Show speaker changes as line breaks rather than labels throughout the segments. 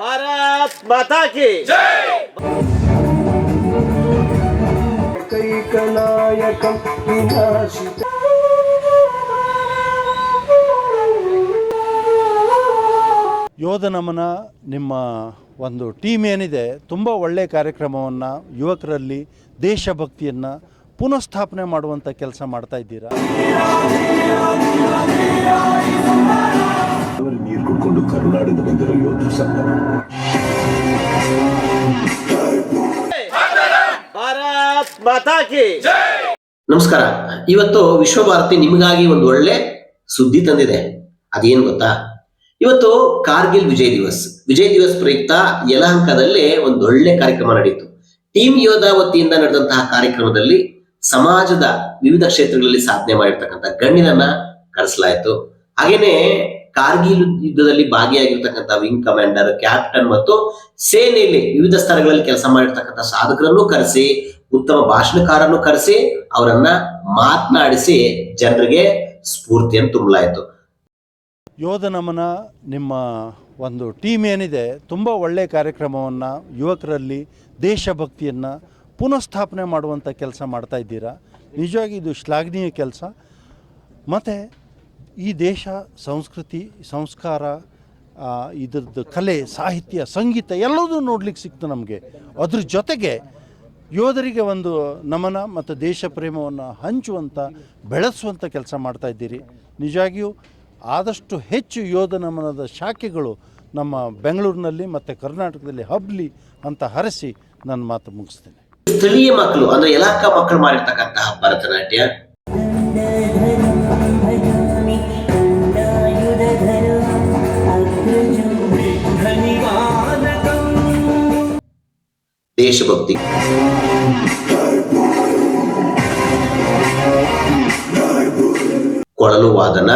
ಭಾರತ್
माता की
ಯೋಧ ನಮನ ನಿಮ್ಮ ಒಂದು ಟೀಮ್ ಏನಿದೆ ತುಂಬ ಒಳ್ಳೆಯ ಕಾರ್ಯಕ್ರಮವನ್ನು ಯುವಕರಲ್ಲಿ ದೇಶಭಕ್ತಿಯನ್ನು ಪುನಃಸ್ಥಾಪನೆ ಮಾಡುವಂಥ ಕೆಲಸ ಮಾಡ್ತಾ ಇದ್ದೀರಾ?
ಅವರು ನೀರು ಕುಡ್ಕೊಂಡು ಕರುನಾಡಿಂದ ಬಂದಿರೋ ಯೋಧರು ಸಂಘ
ಭಾರತ್ ಮಾತಾ ಕಿ
ನಮಸ್ಕಾರ. ಇವತ್ತು ವಿಶ್ವಭಾರತಿ ನಿಮಗಾಗಿ ಒಂದು ಒಳ್ಳೆ ಸುದ್ದಿ ತಂದಿದೆ. ಅದೇನು ಗೊತ್ತಾ? ಇವತ್ತು ಕಾರ್ಗಿಲ್ ವಿಜಯ್ ದಿವಸ್. ವಿಜಯ್ ದಿವಸ್ ಪ್ರಯುಕ್ತ ಯಲಹಂಕದಲ್ಲಿ ಒಂದು ಒಳ್ಳೆ ಕಾರ್ಯಕ್ರಮ ನಡೆಯಿತು ಟೀಮ್ ಯೋಧ ವತಿಯಿಂದ ನಡೆದಂತಹ ಕಾರ್ಯಕ್ರಮದಲ್ಲಿ ಸಮಾಜದ ವಿವಿಧ ಕ್ಷೇತ್ರಗಳಲ್ಲಿ ಸಾಧನೆ ಮಾಡಿರ್ತಕ್ಕಂಥ ಗಣ್ಯರನ್ನ ಕರೆಸಲಾಯಿತು. ಹಾಗೇನೆ ಕಾರ್ಗಿಲ್ ಯುದ್ಧದಲ್ಲಿ ಭಾಗಿಯಾಗಿರ್ತಕ್ಕಂಥ ವಿಂಗ್ ಕಮಾಂಡರ್ ಕ್ಯಾಪ್ಟನ್ ಮತ್ತು ಸೇನೆಯಲ್ಲಿ ವಿವಿಧ ಸ್ಥಳಗಳಲ್ಲಿ ಕೆಲಸ ಮಾಡಿರ್ತಕ್ಕಂಥ ಸಾಧಕರನ್ನು ಕರೆಸಿ, ಉತ್ತಮ ಭಾಷಣಕಾರನ್ನು ಕರೆಸಿ, ಅವರನ್ನ ಮಾತನಾಡಿಸಿ ಜನರಿಗೆ ಸ್ಫೂರ್ತಿಯನ್ನು ತುಂಬಲಾಯಿತು.
ಯೋಧ ನಮನ ನಿಮ್ಮ ಒಂದು ಟೀಮ್ ಏನಿದೆ, ತುಂಬ ಒಳ್ಳೆಯ ಕಾರ್ಯಕ್ರಮವನ್ನು ಯುವಕರಲ್ಲಿ ದೇಶಭಕ್ತಿಯನ್ನು ಪುನಃಸ್ಥಾಪನೆ ಮಾಡುವಂಥ ಕೆಲಸ ಮಾಡ್ತಾ ಇದ್ದೀರಾ? ನಿಜವಾಗಿ ಇದು ಶ್ಲಾಘನೀಯ ಕೆಲಸ. ಮತ್ತು ಈ ದೇಶ, ಸಂಸ್ಕೃತಿ, ಸಂಸ್ಕಾರ ಇದ್ರದ್ದು ಕಲೆ, ಸಾಹಿತ್ಯ, ಸಂಗೀತ ಎಲ್ಲದೂ ನೋಡ್ಲಿಕ್ಕೆ ಸಿಕ್ತು ನಮಗೆ. ಅದ್ರ ಜೊತೆಗೆ ಯೋಧರಿಗೆ ಒಂದು ನಮನ ಮತ್ತು ದೇಶ ಪ್ರೇಮವನ್ನು ಹಂಚುವಂಥ ಬೆಳೆಸುವಂಥ ಕೆಲಸ ಮಾಡ್ತಾ ಇದ್ದೀರಿ. ನಿಜವಾಗಿಯೂ ಆದಷ್ಟು ಹೆಚ್ಚು ಯೋಧ ನಮನದ ಶಾಖೆಗಳು ನಮ್ಮ ಬೆಂಗಳೂರಿನಲ್ಲಿ ಮತ್ತು ಕರ್ನಾಟಕದಲ್ಲಿ ಹಬ್ಬಲಿ ಅಂತ ಹರಸಿ ನನ್ನ ಮಾತು ಮುಗಿಸ್ತೇನೆ.
ಸ್ಥಳೀಯ ಮಕ್ಕಳು, ಅಂದರೆ ಇಲಾಖಾ ಮಕ್ಕಳು ಮಾಡಿರ್ತಕ್ಕಂತಹ ಭರತನಾಟ್ಯ ದೇಶಭಕ್ತಿ. ಕೊಳಲು ವಾದನ.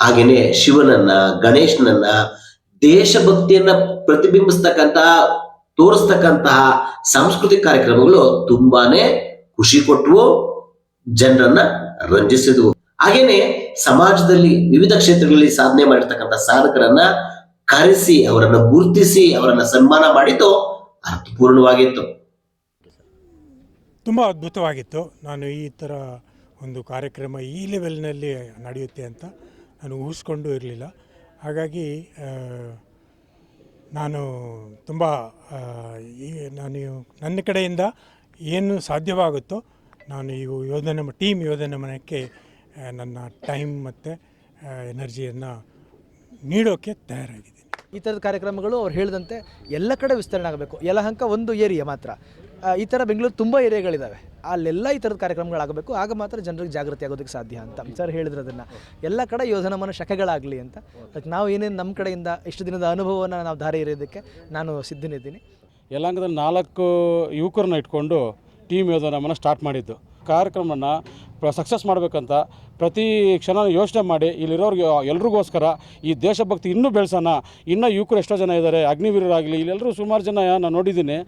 ಹಾಗೇನೆ ಶಿವನನ್ನ, ಗಣೇಶನನ್ನ, ದೇಶಭಕ್ತಿಯನ್ನ ಪ್ರತಿಬಿಂಬಿಸ್ತಕ್ಕಂತಹ, ತೋರಿಸ್ತಕ್ಕಂತಹ ಸಾಂಸ್ಕೃತಿಕ ಕಾರ್ಯಕ್ರಮಗಳು ತುಂಬಾನೇ ಖುಷಿ ಕೊಟ್ಟವು ಜನರನ್ನ ರಂಜಿಸಿದ್ವು. ಹಾಗೇನೆ ಸಮಾಜದಲ್ಲಿ ವಿವಿಧ ಕ್ಷೇತ್ರಗಳಲ್ಲಿ ಸಾಧನೆ ಮಾಡಿರ್ತಕ್ಕಂಥ ಸಾಧಕರನ್ನ ಕರೆಸಿ, ಅವರನ್ನ ಗುರುತಿಸಿ, ಅವರನ್ನ ಸನ್ಮಾನ ಮಾಡಿದ್ದು ಅರ್ಥಪೂರ್ಣವಾಗಿತ್ತು.
ತುಂಬ ಅದ್ಭುತವಾಗಿತ್ತು. ನಾನು ಈ ಥರ ಒಂದು ಕಾರ್ಯಕ್ರಮ ಈ ಲೆವೆಲ್ನಲ್ಲಿ ನಡೆಯುತ್ತೆ ಅಂತ ನಾನು ಊಹಿಸ್ಕೊಂಡು ಇರಲಿಲ್ಲ. ಹಾಗಾಗಿ ನಾನು ತುಂಬ ನಾನು ನನ್ನ ಕಡೆಯಿಂದ ಏನು ಸಾಧ್ಯವಾಗುತ್ತೋ ನಾನು ಈ ಯೋಧನ, ಟೀಮ್ ಯೋಧನ ಮನಕ್ಕೆ ನನ್ನ ಟೈಮ್ ಮತ್ತು ಎನರ್ಜಿಯನ್ನು ನೀಡೋಕ್ಕೆ ತಯಾರಾಗಿದ್ದೀನಿ.
ಈ ಥರದ ಕಾರ್ಯಕ್ರಮಗಳು ಅವ್ರು ಹೇಳಿದಂತೆ ಎಲ್ಲ ಕಡೆ ವಿಸ್ತರಣೆ ಆಗಬೇಕು. ಯಲಹಂಕ ಒಂದು ಏರಿಯಾ ಮಾತ್ರ. ಈ ಥರ ಬೆಂಗಳೂರು ತುಂಬ ಏರಿಯಾಗಳಿದ್ದಾವೆ ಅಲ್ಲೆಲ್ಲ ಈ ಥರದ ಕಾರ್ಯಕ್ರಮಗಳಾಗಬೇಕು. ಆಗ ಮಾತ್ರ ಜನರಿಗೆ ಜಾಗೃತಿ ಆಗೋದಕ್ಕೆ ಸಾಧ್ಯ ಅಂತ. ಸರ್ ಹೇಳಿದ್ರು ಅದನ್ನು ಎಲ್ಲ ಕಡೆ ಯೋಧನಮನ ಶಕೆಗಳಾಗಲಿ ಅಂತ. ಅದಕ್ಕೆ ನಾವು ಏನೇನು ನಮ್ಮ ಕಡೆಯಿಂದ ಇಷ್ಟು ದಿನದ ಅನುಭವವನ್ನು ನಾವು ದಾರಿ ಎರೆಯೋದಕ್ಕೆ ನಾನು ಸಿದ್ಧನಿದ್ದೀನಿ.
ಯಲಹಂಕದಲ್ಲಿ ನಾಲ್ಕು ಯುವಕರನ್ನ ಇಟ್ಕೊಂಡು ಟೀಮ್ ಯೋಧನಮನ ಸ್ಟಾರ್ಟ್ ಮಾಡಿದ್ದು. ಕಾರ್ಯಕ್ರಮನ ಸಕ್ಸಸ್ ಮಾಡಬೇಕಂತ ಪ್ರತಿ ಕ್ಷಣ ಯೋಚನೆ ಮಾಡಿ ಇಲ್ಲಿರೋರಿಗೆ, ಎಲ್ರಿಗೋಸ್ಕರ ಈ ದೇಶಭಕ್ತಿ ಇನ್ನೂ ಬೆಳೆಸೋಣ. ಇನ್ನೂ ಯುವಕರು ಎಷ್ಟೋ ಜನ ಇದ್ದಾರೆ, ಅಗ್ನಿವೀರರಾಗಲಿ ಇಲ್ಲೆಲ್ಲರೂ ಸುಮಾರು ಜನ ನಾನು ನೋಡಿದ್ದೀನಿ.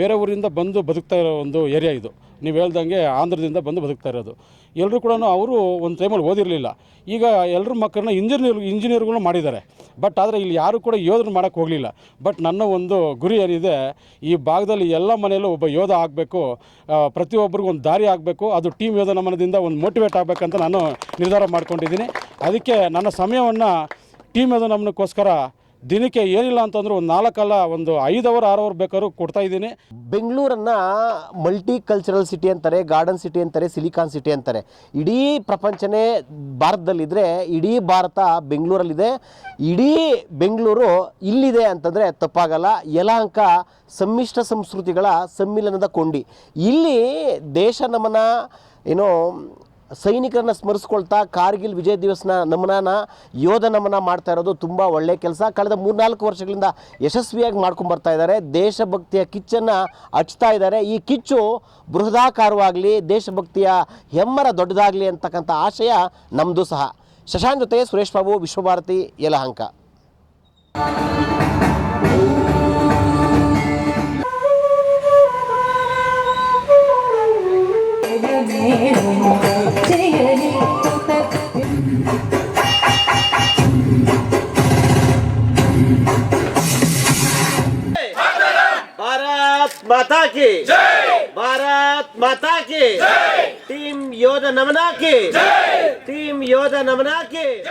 ಬೇರೆ ಊರಿಂದ ಬಂದು ಬದುಕ್ತಾ ಇರೋ ಒಂದು ಏರಿಯಾ ಇದು. ನೀವು ಹೇಳ್ದಂಗೆ ಆಂಧ್ರದಿಂದ ಬಂದು ಬದುಕ್ತಾ ಇರೋದು. ಎಲ್ಲರೂ ಕೂಡ ಅವರು ಒಂದು ಟೈಮಲ್ಲಿ ಓದಿರಲಿಲ್ಲ. ಈಗ ಎಲ್ಲರ ಮಕ್ಕಳನ್ನ ಇಂಜಿನಿಯರ್ ಇಂಜಿನಿಯರ್ಗಳು ಮಾಡಿದ್ದಾರೆ. ಬಟ್ ಆದರೆ ಇಲ್ಲಿ ಯಾರು ಕೂಡ ಯೋಧರು ಮಾಡೋಕ್ಕೆ ಹೋಗಲಿಲ್ಲ. ಬಟ್ ನನ್ನ ಒಂದು ಗುರಿ ಏನಿದೆ, ಈ ಭಾಗದಲ್ಲಿ ಎಲ್ಲ ಮನೆಯಲ್ಲೂ ಒಬ್ಬ ಯೋಧ ಆಗಬೇಕು ಪ್ರತಿಯೊಬ್ಬರಿಗೂ ಒಂದು ದಾರಿ ಆಗಬೇಕು, ಅದು ಟೀಮ್ ಯೋಧ ನಮನದಿಂದ ಒಂದು ಮೋಟಿವೇಟ್ ಆಗಬೇಕಂತ ನಾನು ನಿರ್ಧಾರ ಮಾಡ್ಕೊಂಡಿದ್ದೀನಿ. ಅದಕ್ಕೆ ನನ್ನ ಸಮಯವನ್ನು ಟೀಮ್ ಯೋಧ ನಮನಕ್ಕೋಸ್ಕರ ದಿನಕ್ಕೆ ಏನಿಲ್ಲ ಅಂತಂದ್ರೆ ಒಂದು ನಾಲ್ಕಲ್ಲ, ಒಂದು ಐದು ಅವರ್ ಆರು ಅವರ್ ಬೇಕಾದ್ರೂ ಕೊಡ್ತಾ ಇದ್ದೀನಿ.
ಬೆಂಗಳೂರನ್ನು ಮಲ್ಟಿ ಕಲ್ಚರಲ್ ಸಿಟಿ ಅಂತಾರೆ, ಗಾರ್ಡನ್ ಸಿಟಿ ಅಂತಾರೆ, ಸಿಲಿಕಾನ್ ಸಿಟಿ ಅಂತಾರೆ. ಇಡೀ ಪ್ರಪಂಚನೇ ಭಾರತದಲ್ಲಿದ್ದರೆ ಇಡೀ ಭಾರತ ಬೆಂಗಳೂರಲ್ಲಿದೆ. ಇಡೀ ಬೆಂಗಳೂರು ಇಲ್ಲಿದೆ ಅಂತಂದರೆ ತಪ್ಪಾಗಲ್ಲ. ಯಲಹಂಕ ಸಮ್ಮಿಶ್ರ ಸಂಸ್ಕೃತಿಗಳ ಸಮ್ಮಿಲನದ ಕೊಂಡಿ. ಇಲ್ಲಿ ದೇಶ ನಮನ, ಏನೋ ಸೈನಿಕರನ್ನ ಸ್ಮರಿಸ್ಕೊಳ್ತಾ ಕಾರ್ಗಿಲ್ ವಿಜಯ ದಿವಸನ ನಮನನ, ಯೋಧ ನಮನ ಮಾಡ್ತಾ ಇರೋದು ತುಂಬ ಒಳ್ಳೆಯ ಕೆಲಸ. ಕಳೆದ ಮೂರ್ನಾಲ್ಕು ವರ್ಷಗಳಿಂದ ಯಶಸ್ವಿಯಾಗಿ ಮಾಡ್ಕೊಂಡು ಬರ್ತಾ ಇದ್ದಾರೆ. ದೇಶಭಕ್ತಿಯ ಕಿಚ್ಚನ್ನು ಹಚ್ತಾ ಇದ್ದಾರೆ. ಈ ಕಿಚ್ಚು ಬೃಹದಾಕಾರವಾಗಲಿ, ದೇಶಭಕ್ತಿಯ ಹೆಮ್ಮರ ದೊಡ್ಡದಾಗಲಿ ಅಂತಕ್ಕಂಥ ಆಶಯ ನಮ್ಮದು ಸಹ. ಶಶಾಂಕ್ ಜೊತೆ ಸುರೇಶ್ ಬಾಬು, ವಿಶ್ವಭಾರತಿ, ಯಲಹಂಕ.
माता के। भारत माता के। टीम योद्धा नमना के। टीम योद्धा नमना की।